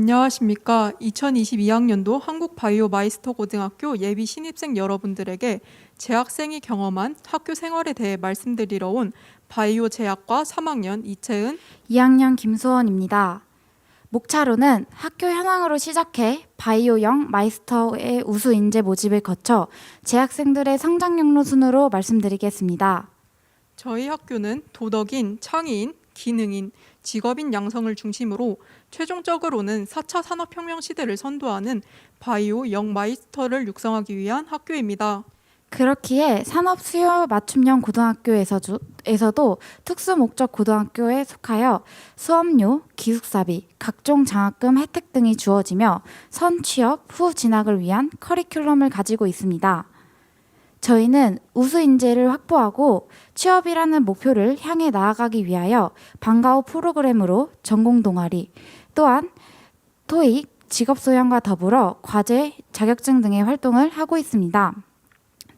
안녕하십니까. 2022학년도 한국바이오 마이스터 고등학교 예비 신입생 여러분들에게 재학생이 경험한 학교 생활에 대해 말씀드리러 온 바이오 제약과 3학년 이채은 2학년 김수원입니다. 목차로는 학교 현황으로 시작해 바이오형 마이스터의 우수 인재 모집을 거쳐 재학생들의 성장 경로 순으로 말씀드리겠습니다. 저희 학교는 도덕인, 창의인, 기능인, 직업인 양성을 중심으로 최종적으로는 4차 산업혁명 시대를 선도하는 바이오 영 마이스터를 육성하기 위한 학교입니다. 그렇기에 산업 수요 맞춤형 고등학교에서도 특수 목적 고등학교에 속하여 수업료, 기숙사비, 각종 장학금 혜택 등이 주어지며 선 취업 후 진학을 위한 커리큘럼을 가지고 있습니다. 저희는 우수 인재를 확보하고 취업이라는 목표를 향해 나아가기 위하여 방과후 프로그램으로 전공 동아리 또한 토익, 직업 소양과 더불어 과제, 자격증 등의 활동을 하고 있습니다.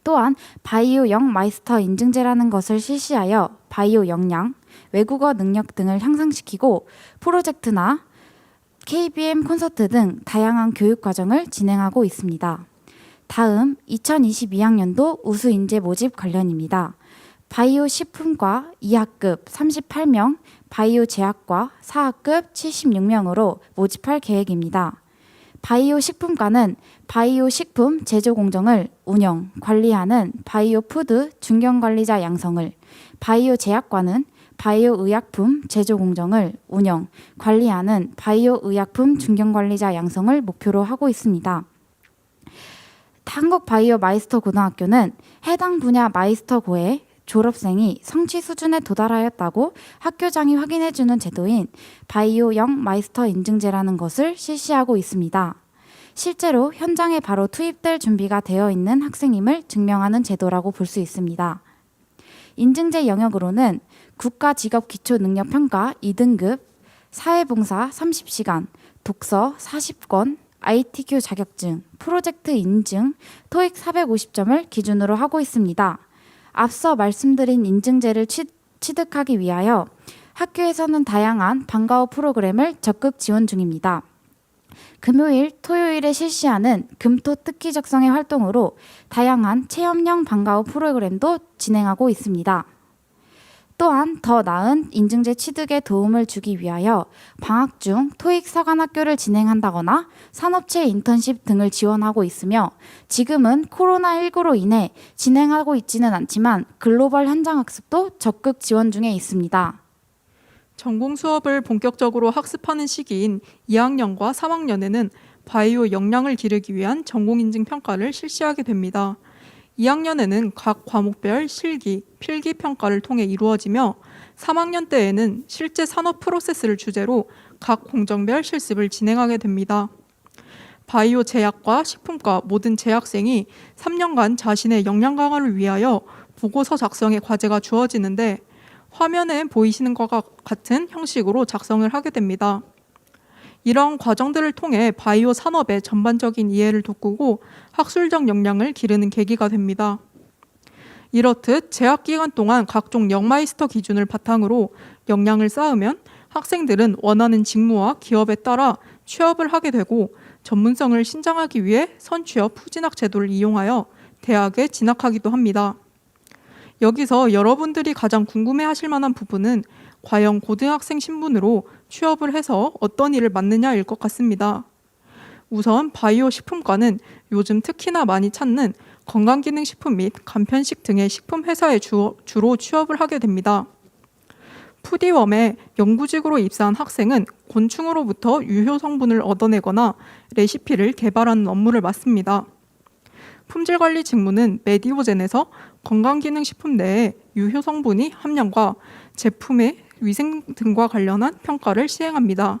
또한 바이오 영 마이스터 인증제라는 것을 실시하여 바이오 역량, 외국어 능력 등을 향상시키고 프로젝트나 KBM 콘서트 등 다양한 교육 과정을 진행하고 있습니다. 다음 2022학년도 우수 인재 모집 관련입니다. 바이오 식품과 2학급 38명, 바이오 제약과 4학급 76명으로 모집할 계획입니다. 바이오 식품과는 바이오 식품 제조 공정을 운영, 관리하는 바이오 푸드 중견 관리자 양성을, 바이오 제약과는 바이오 의약품 제조 공정을 운영, 관리하는 바이오 의약품 중견 관리자 양성을 목표로 하고 있습니다. 한국 바이오 마이스터 고등학교는 해당 분야 마이스터고의 졸업생이 성취 수준에 도달하였다고 학교장이 확인해주는 제도인 바이오형 마이스터 인증제라는 것을 실시하고 있습니다. 실제로 현장에 바로 투입될 준비가 되어 있는 학생임을 증명하는 제도라고 볼 수 있습니다. 인증제 영역으로는 국가 직업 기초 능력 평가 2등급, 사회봉사 30시간, 독서 40권, ITQ 자격증, 프로젝트 인증, 토익 450점을 기준으로 하고 있습니다. 앞서 말씀드린 인증제를 취, 취득하기 위하여 학교에서는 다양한 방과후 프로그램을 적극 지원 중입니다. 금요일, 토요일에 실시하는 금토 특기 적성의 활동으로 다양한 체험형 방과후 프로그램도 진행하고 있습니다. 또한 더 나은 인증제 취득에 도움을 주기 위하여 방학 중 토익 서간 학교를 진행한다거나 산업체 인턴십 등을 지원하고 있으며 지금은 코로나19로 인해 진행하고 있지는 않지만 글로벌 현장 학습도 적극 지원 중에 있습니다. 전공 수업을 본격적으로 학습하는 시기인 2학년과 3학년에는 바이오 역량을 기르기 위한 전공 인증 평가를 실시하게 됩니다. 2학년에는 각 과목별 실기, 필기 평가를 통해 이루어지며 3학년 때에는 실제 산업 프로세스를 주제로 각 공정별 실습을 진행하게 됩니다. 바이오 제약과 식품과 모든 재학생이 3년간 자신의 역량 강화를 위하여 보고서 작성의 과제가 주어지는데 화면에 보이시는 것과 같은 형식으로 작성을 하게 됩니다. 이런 과정들을 통해 바이오 산업의 전반적인 이해를 돋구고 학술적 역량을 기르는 계기가 됩니다. 이렇듯 재학 기간 동안 각종 역마이스터 기준을 바탕으로 역량을 쌓으면 학생들은 원하는 직무와 기업에 따라 취업을 하게 되고 전문성을 신장하기 위해 선취업 후진학 제도를 이용하여 대학에 진학하기도 합니다. 여기서 여러분들이 가장 궁금해 하실 만한 부분은 과연 고등학생 신분으로 취업을 해서 어떤 일을 맡느냐일 것 같습니다. 우선 바이오 식품과는 요즘 특히나 많이 찾는 건강기능식품 및 간편식 등의 식품 회사에 주, 주로 취업을 하게 됩니다. 푸디웜에 연구직으로 입사한 학생은 곤충으로부터 유효 성분을 얻어내거나 레시피를 개발하는 업무를 맡습니다. 품질 관리 직무는 메디오젠에서 건강기능식품 내에 유효 성분이 함량과 제품의 위생 등과 관련한 평가를 시행합니다.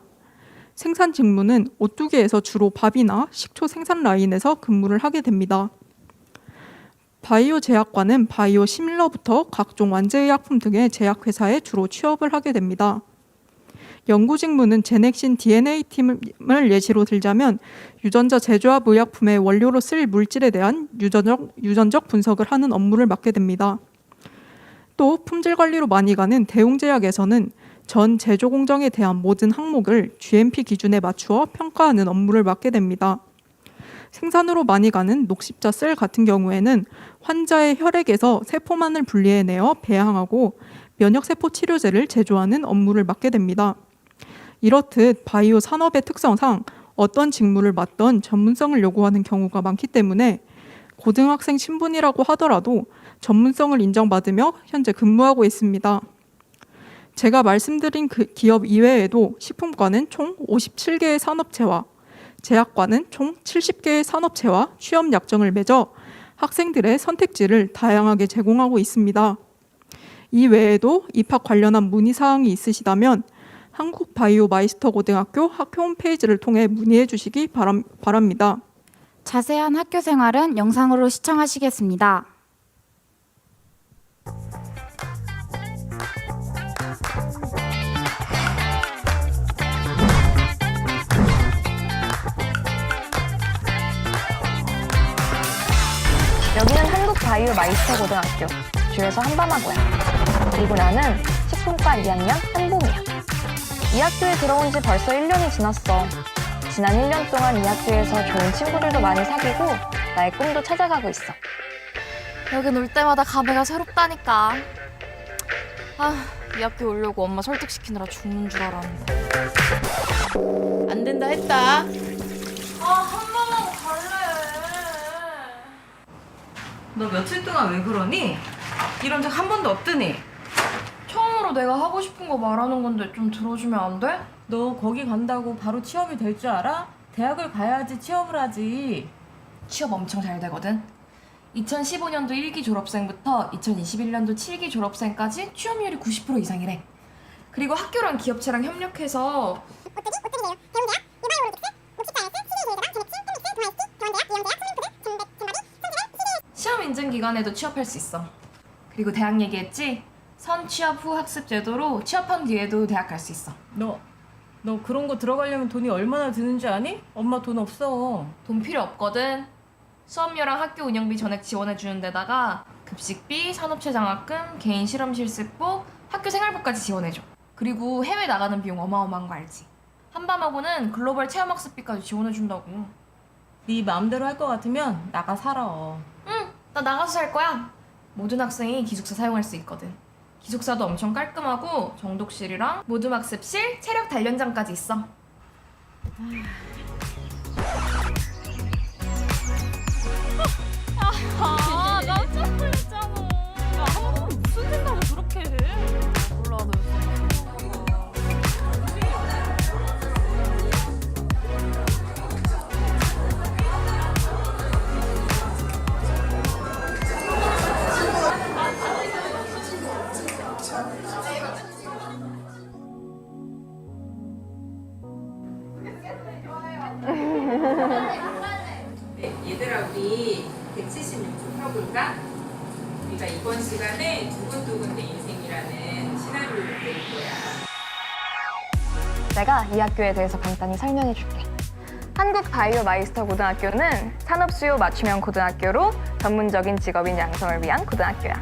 생산 직무는 오뚜기에서 주로 밥이나 식초 생산 라인에서 근무를 하게 됩니다. 바이오 제약과는 바이오 시밀러부터 각종 완제의약품 등의 제약회사에 주로 취업을 하게 됩니다. 연구 직무는 제넥신 DNA 팀을 예시로 들자면 유전자 제조합 의약품의 원료로 쓸 물질에 대한 유전적, 유전적 분석을 하는 업무를 맡게 됩니다. 또 품질 관리로 많이 가는 대웅제약에서는 전 제조 공정에 대한 모든 항목을 GMP 기준에 맞추어 평가하는 업무를 맡게 됩니다. 생산으로 많이 가는 녹십자 셀 같은 경우에는 환자의 혈액에서 세포만을 분리해내어 배양하고 면역세포 치료제를 제조하는 업무를 맡게 됩니다. 이렇듯 바이오 산업의 특성상 어떤 직무를 맡던 전문성을 요구하는 경우가 많기 때문에 고등학생 신분이라고 하더라도 전문성을 인정받으며 현재 근무하고 있습니다. 제가 말씀드린 그 기업 이외에도 식품과는 총 57개의 산업체와 제약과는 총 70개의 산업체와 취업 약정을 맺어 학생들의 선택지를 다양하게 제공하고 있습니다. 이 외에도 입학 관련한 문의 사항이 있으시다면 한국 바이오 마이스터 고등학교 학교 홈페이지를 통해 문의해 주시기 바람, 바랍니다. 자세한 학교 생활은 영상으로 시청하시겠습니다. 여기는 한국 바이오 마이스터 고등학교. 주에서 한밤하고야. 그리고 나는 식품과 2학년 한봄이야. 이 학교에 들어온 지 벌써 1년이 지났어. 지난 1년 동안 이 학교에서 좋은 친구들도 많이 사귀고 나의 꿈도 찾아가고 있어. 여긴 올 때마다 감회가 새롭다니까. 아, 이 학교 오려고 엄마 설득시키느라 죽는 줄 알았는데. 안 된다 했다. 아, 한 번만 갈래. 너 며칠 동안 왜 그러니? 이런 적 한 번도 없더니. 내가 하고 싶은 거 말하는 건데 좀 들어주면 안 돼? 너 거기 간다고 바로 취업이 될 줄 알아? 대학을 가야지 취업을 하지. 취업 엄청 잘 되거든. 2015년도 1기 졸업생부터 2021년도 7기 졸업생까지 취업률이 90% 이상이래. 그리고 학교랑 기업체랑 협력해서 시험 인증 기간에도 취업할 수 있어. 그리고 대학 얘기했지? 선 취업 후 학습 제도로 취업한 뒤에도 대학 갈 수 있어. 너, 너 그런 거 들어가려면 돈이 얼마나 드는 줄 아니? 엄마 돈 없어. 돈 필요 없거든. 수업료랑 학교 운영비 전액 지원해 주는 데다가 급식비, 산업체 장학금, 개인 실험 실습복, 학교 생활복까지 지원해 줘. 그리고 해외 나가는 비용 어마어마한 거 알지? 한밤하고는 글로벌 체험 학습비까지 지원해 준다고. 네 마음대로 할거 같으면 나가 살아. 응, 나 나가서 살 거야. 모든 학생이 기숙사 사용할 수 있거든. 기숙사도 엄청 깔끔하고 정독실이랑 모둠 학습실, 체력 단련장까지 있어. 아, 깜짝 놀랐잖 이 학교에 대해서 간단히 설명해 줄게. 한국 바이오 마이스터 고등학교는 산업 수요 맞춤형 고등학교로 전문적인 직업인 양성을 위한 고등학교야.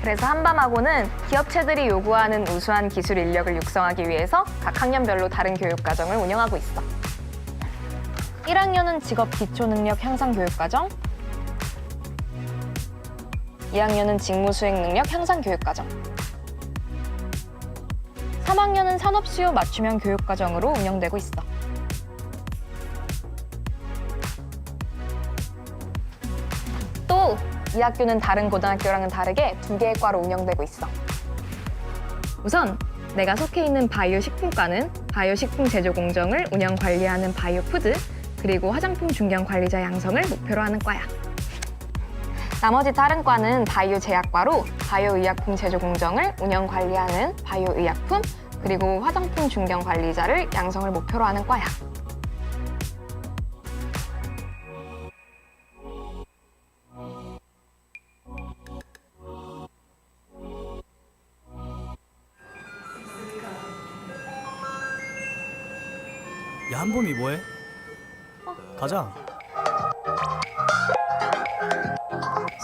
그래서 한밤하고는 기업체들이 요구하는 우수한 기술 인력을 육성하기 위해서 각 학년별로 다른 교육 과정을 운영하고 있어. 1학년은 직업 기초 능력 향상 교육 과정, 2학년은 직무 수행 능력 향상 교육 과정, 3학년은 산업 수요 맞춤형 교육 과정으로 운영되고 있어. 또 이 학교는 다른 고등학교랑은 다르게 두 개의 과로 운영되고 있어. 우선 내가 속해 있는 바이오 식품과는 바이오 식품 제조 공정을 운영 관리하는 바이오 푸드 그리고 화장품 중견 관리자 양성을 목표로 하는 과야. 나머지 다른 과는 바이오 제약과로 바이오 의약품 제조 공정을 운영 관리하는 바이오 의약품 그리고 화장품 중견 관리자를 양성을 목표로 하는 과야. 야 한봄이 뭐해? 가자.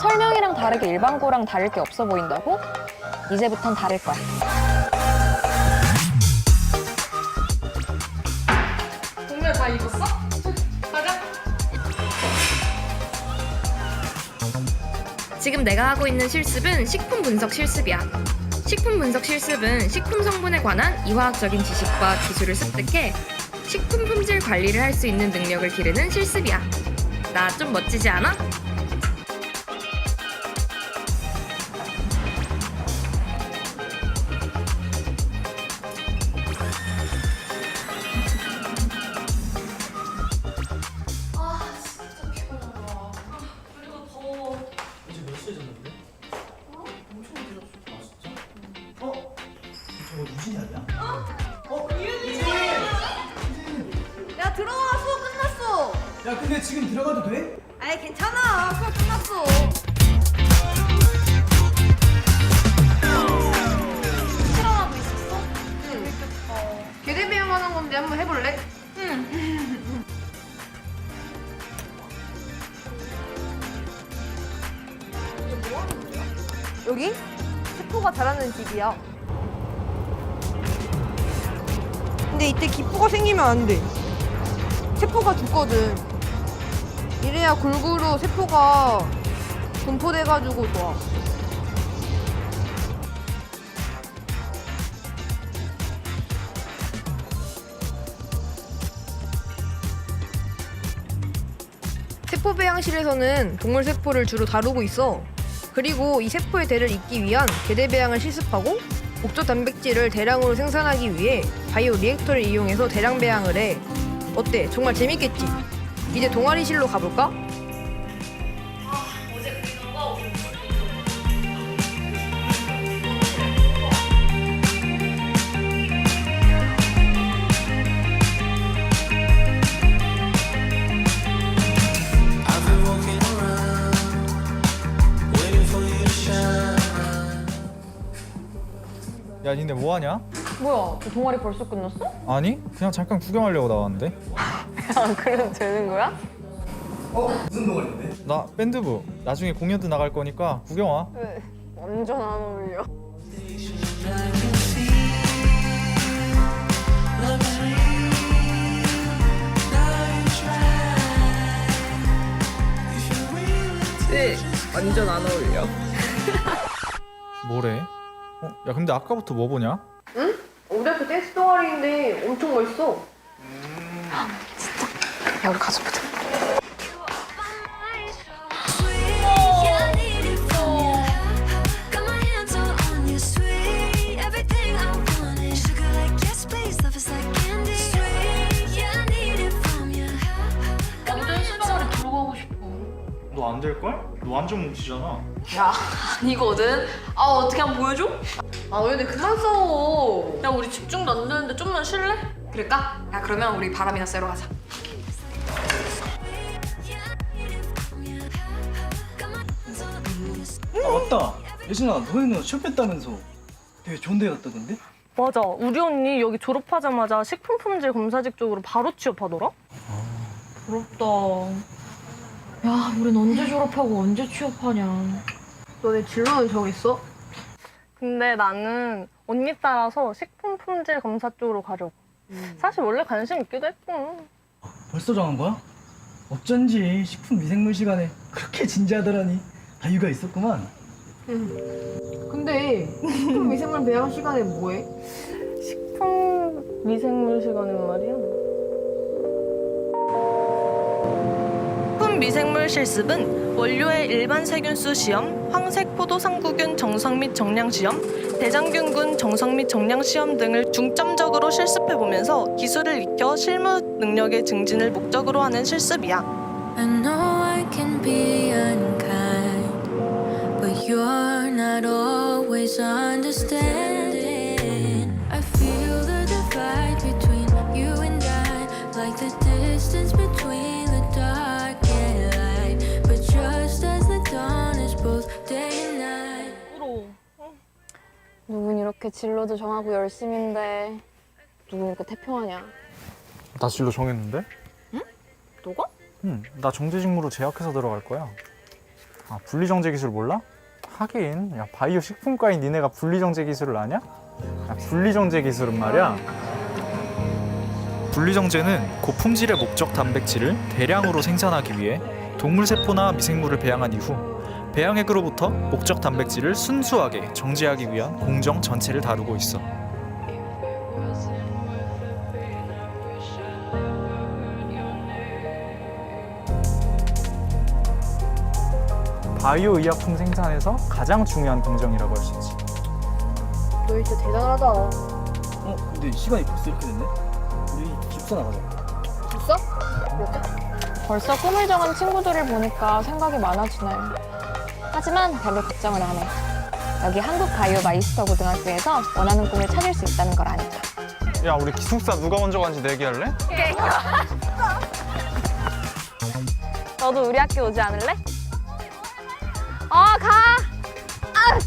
설명이랑 다르게 일반고랑 다를 게 없어 보인다고? 이제부턴 다를 거야. 동네 다 익었어? 가자. 지금 내가 하고 있는 실습은 식품 분석 실습이야. 식품 분석 실습은 식품 성분에 관한 이화학적인 지식과 기술을 습득해 식품 품질 관리를 할 수 있는 능력을 기르는 실습이야. 나 좀 멋지지 않아? 야 근데 지금 들어가도 돼? 아이 괜찮아 수업 끝났어. 실험하고 있었어? 응. 계대비행 하는 건데 한번 해볼래? 응. 여기 세포가 자라는 집이야. 근데 이때 기포가 생기면 안 돼. 세포가 죽거든. 이래야 골고루 세포가 분포돼가지고 좋아. 세포 배양실에서는 동물 세포를 주로 다루고 있어. 그리고 이 세포의 대를 잇기 위한 개대 배양을 실습하고 목적 단백질을 대량으로 생산하기 위해 바이오 리액터를 이용해서 대량 배양을 해. 어때? 정말 재밌겠지? 이제 동아리실로 가볼까? 야 니네 뭐 하냐? 뭐야, 너 동아리 벌써 끝났어? 아니 그냥 잠깐 구경하려고 나왔는데 아, 그래도 되는 거야? 어? 무슨 동아리인데? 나 밴드부 나중에 공연도 나갈 거니까 구경 와 왜? 완전 안 어울려. 네, 완전 안 어울려. 뭐래? 어? 야 근데 아까부터 뭐 보냐? 우리 학교 댄스 동아리인데 엄청 멋있어. 야, 우리 가서 보자. 댄스 동아리 들어가고 싶어. 너 안 될걸? 너 완전 뭉치잖아 야, 아니거든. 아, 어떻게 한번 보여줘? 아, 왜 근데 그만 싸워. 야, 우리 집중도 안 되는데 좀만 쉴래? 그럴까? 야, 그러면 우리 바람이나 쐬러 가자. 맞다 예진아 너희는 취업했다면서 되게 좋은 데 갔다던데? 맞아. 우리 언니 여기 졸업하자마자 식품 품질 검사직 쪽으로 바로 취업하더라. 부럽다. 야, 우린 언제 졸업하고 언제 취업하냐. 너네 진로는 정했어? 근데 나는 언니 따라서 식품 품질 검사 쪽으로 가려고. 사실 원래 관심 있기도 했고. 벌써 정한 거야? 어쩐지 식품 미생물 시간에 그렇게 진지하더라니 아 이유가 있었구만 근데 식품 미생물 배양 시간에 뭐해? 식품 미생물 시간엔 말이야. 식품 미생물 실습은 원료의 일반 세균수 시험, 황색 포도 상구균 정성 및 정량 시험, 대장균군 정성 및 정량 시험 등을 중점적으로 실습해 보면서 기술을 익혀 실무 능력의 증진을 목적으로 하는 실습이야. I know I can be you're not always understanding. I feel the divide between you and I, like the distance between the dark and light. But just as the dawn is both day and night. 누군 이렇게 진로도 정하고 열심인데 누군 이렇게 태평하냐? 나 진로 정했는데? 너가? 응 나 정제직무로 제약회사 들어갈 거야 아 분리정제 기술 몰라? 하긴 야 바이오 식품과인 니네가 분리정제 기술을 아냐? 야, 분리정제 기술은 말이야 분리정제는 고품질의 목적 단백질을 대량으로 생산하기 위해 동물 세포나 미생물을 배양한 이후 배양액으로부터 목적 단백질을 순수하게 정제하기 위한 공정 전체를 다루고 있어. 바이오 의약품 생산에서 가장 중요한 공정이라고 할 수 있지. 너희 진짜 대단하다. 어 근데 시간이 벌써 이렇게 됐네? 우리 기숙사 나가자 됐어? 벌써 꿈을 정한 친구들을 보니까 생각이 많아지네. 하지만 별로 걱정은 안 해. 여기 한국 바이오 마이스터 고등학교에서 원하는 꿈을 찾을 수 있다는 걸 아니까. 야 우리 기숙사 누가 먼저 간지 내기할래? 너도 우리 학교 오지 않을래?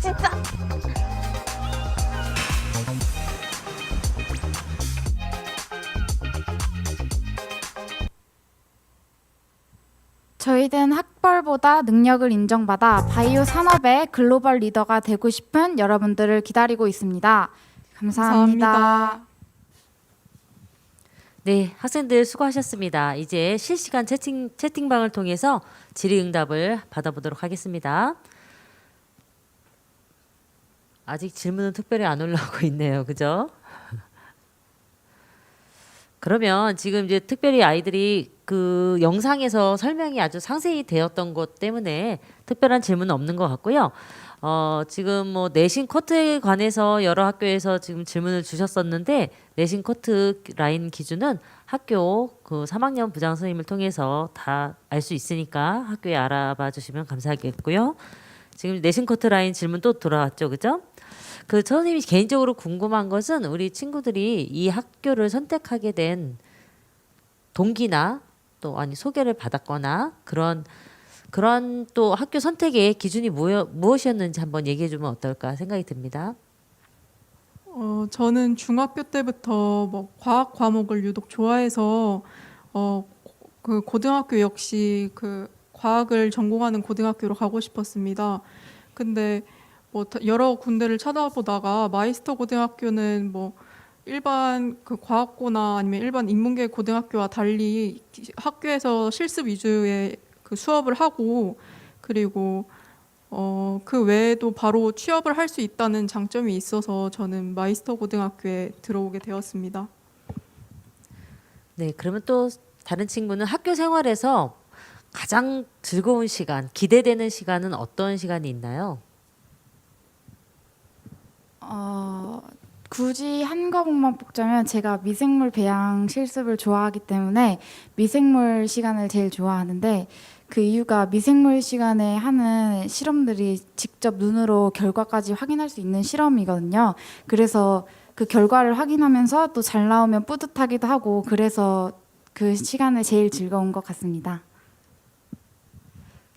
진짜! 저희는 학벌보다 능력을 인정받아 바이오 산업의 글로벌 리더가 되고 싶은 여러분들을 기다리고 있습니다. 감사합니다. 감사합니다. 네, 학생들 수고하셨습니다. 이제 실시간 채팅, 채팅방을 통해서 질의응답을 받아보도록 하겠습니다. 아직 질문은 특별히 안 올라오고 있네요. 그죠? 그러면 지금 이제 특별히 아이들이 그 영상에서 설명이 아주 상세히 되었던 것 때문에 특별한 질문은 없는 것 같고요. 어, 지금 뭐 내신 커트에 관해서 여러 학교에서 지금 질문을 주셨었는데 내신 커트 라인 기준은 학교 그 3학년 부장 선생님을 통해서 다 알 수 있으니까 학교에 알아봐 주시면 감사하겠고요. 지금 내신 커트 라인 질문 또 돌아왔죠. 그죠? 그 선생님이 개인적으로 궁금한 것은 우리 친구들이 이 학교를 선택하게 된 동기나 또 아니 소개를 받았거나 그런 그런 또 학교 선택의 기준이 무엇, 무엇이었는지 한번 얘기해 주면 어떨까 생각이 듭니다. 어, 저는 중학교 때부터 뭐 과학 과목을 유독 좋아해서 어, 그 고등학교 역시 그 과학을 전공하는 고등학교로 가고 싶었습니다. 근데 뭐 다- 여러 군데를 찾아보다가 마이스터 고등학교는 뭐 일반 그 과학고나 아니면 일반 인문계 고등학교와 달리 기- 학교에서 실습 위주의 그 수업을 하고 그리고 어, 그 외에도 바로 취업을 할 수 있다는 장점이 있어서 저는 마이스터 고등학교에 들어오게 되었습니다. 네, 그러면 또 다른 친구는 학교 생활에서 가장 즐거운 시간, 기대되는 시간은 어떤 시간이 있나요? 어, 굳이 한 과목만 뽑자면 제가 미생물 배양 실습을 좋아하기 때문에 미생물 시간을 제일 좋아하는데 그 이유가 미생물 시간에 하는 실험들이 직접 눈으로 결과까지 확인할 수 있는 실험이거든요. 그래서 그 결과를 확인하면서 또 잘 나오면 뿌듯하기도 하고 그래서 그 시간을 제일 즐거운 것 같습니다.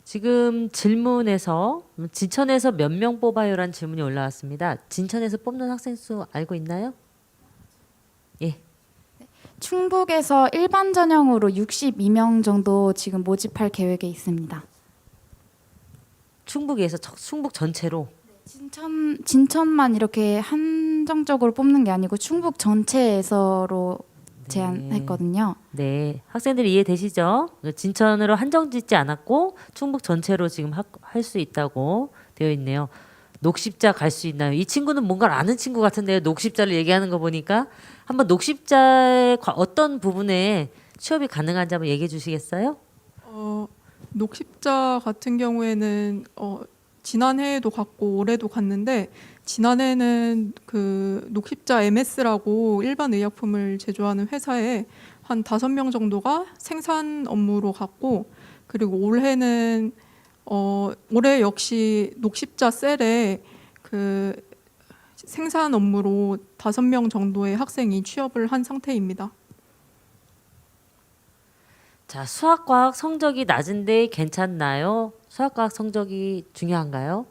지금 질문에서 진천에서 몇 명 뽑아요라는 질문이 올라왔습니다. 진천에서 뽑는 학생 수 알고 있나요? 예. 충북에서 일반 전형으로 62명 정도 지금 모집할 계획에 있습니다. 충북에서 저- 충북 전체로 진천 진천만 이렇게 한정적으로 뽑는 게 아니고 충북 전체에서로 제안했거든요. 네, 학생들이 이해되시죠? 진천으로 한정짓지 않았고 충북 전체로 지금 할 수 있다고 되어 있네요. 녹십자 갈 수 있나요? 이 친구는 뭔가를 아는 친구 같은데요. 녹십자를 얘기하는 거 보니까 한번 녹십자의 과- 어떤 부분에 취업이 가능한지 한번 얘기해 주시겠어요? 어, 녹십자 같은 경우에는 어, 지난해에도 갔고 올해도 갔는데 지난해는 그 녹십자 MS라고 일반 의약품을 제조하는 회사에 한 다섯 명 정도가 생산 업무로 갔고 그리고 올해는 어, 올해 역시 녹십자 셀에 그 생산 업무로 다섯 명 정도의 학생이 취업을 한 상태입니다. 자, 수학과학 성적이 낮은데 괜찮나요? 수학과학 성적이 중요한가요?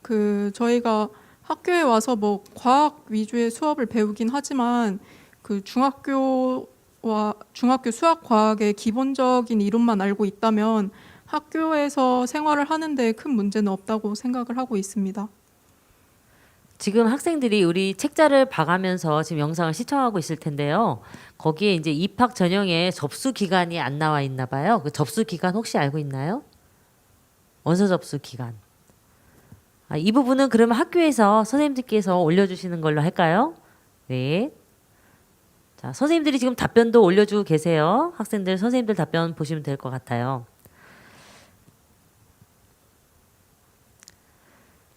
그 저희가 학교에 와서 뭐 과학 위주의 수업을 배우긴 하지만 그 중학교와 중학교 수학 과학의 기본적인 이론만 알고 있다면 학교에서 생활을 하는데 큰 문제는 없다고 생각을 하고 있습니다. 지금 학생들이 우리 책자를 봐가면서 지금 영상을 시청하고 있을 텐데요. 거기에 이제 입학 전형에 접수 기간이 안 나와 있나 봐요. 그 접수 기간 혹시 알고 있나요? 원서 접수 기간. 아, 이 부분은 그러면 학교에서 선생님들께서 올려주시는 걸로 할까요? 네. 자, 선생님들이 지금 답변도 올려주고 계세요. 학생들, 선생님들 답변 보시면 될 것 같아요.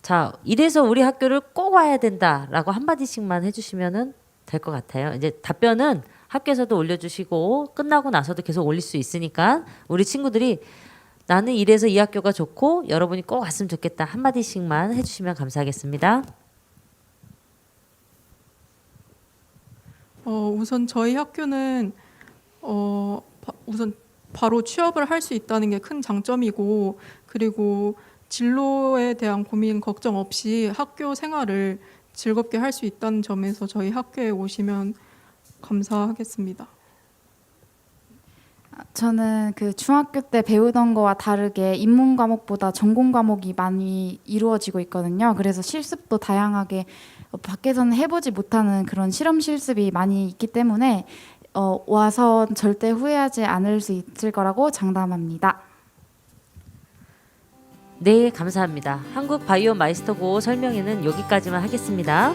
자, 이래서 우리 학교를 꼭 와야 된다라고 한마디씩만 해주시면은 될 것 같아요. 이제 답변은 학교에서도 올려주시고 끝나고 나서도 계속 올릴 수 있으니까 우리 친구들이 나는 이래서 이 학교가 좋고 여러분이 꼭 왔으면 좋겠다 한마디씩만 해주시면 감사하겠습니다. 어, 우선 저희 학교는 어, 바- 우선 바로 취업을 할 수 있다는 게 큰 장점이고 그리고 진로에 대한 고민 걱정 없이 학교 생활을 즐겁게 할 수 있다는 점에서 저희 학교에 오시면 감사하겠습니다. 저는 그 중학교 때 배우던 거와 다르게 인문 과목보다 전공 과목이 많이 이루어지고 있거든요. 그래서 실습도 다양하게 어, 밖에서는 해보지 못하는 그런 실험 실습이 많이 있기 때문에 어, 와서 절대 후회하지 않을 수 있을 거라고 장담합니다. 네, 감사합니다. 한국 바이오 마이스터고 설명회는 여기까지만 하겠습니다.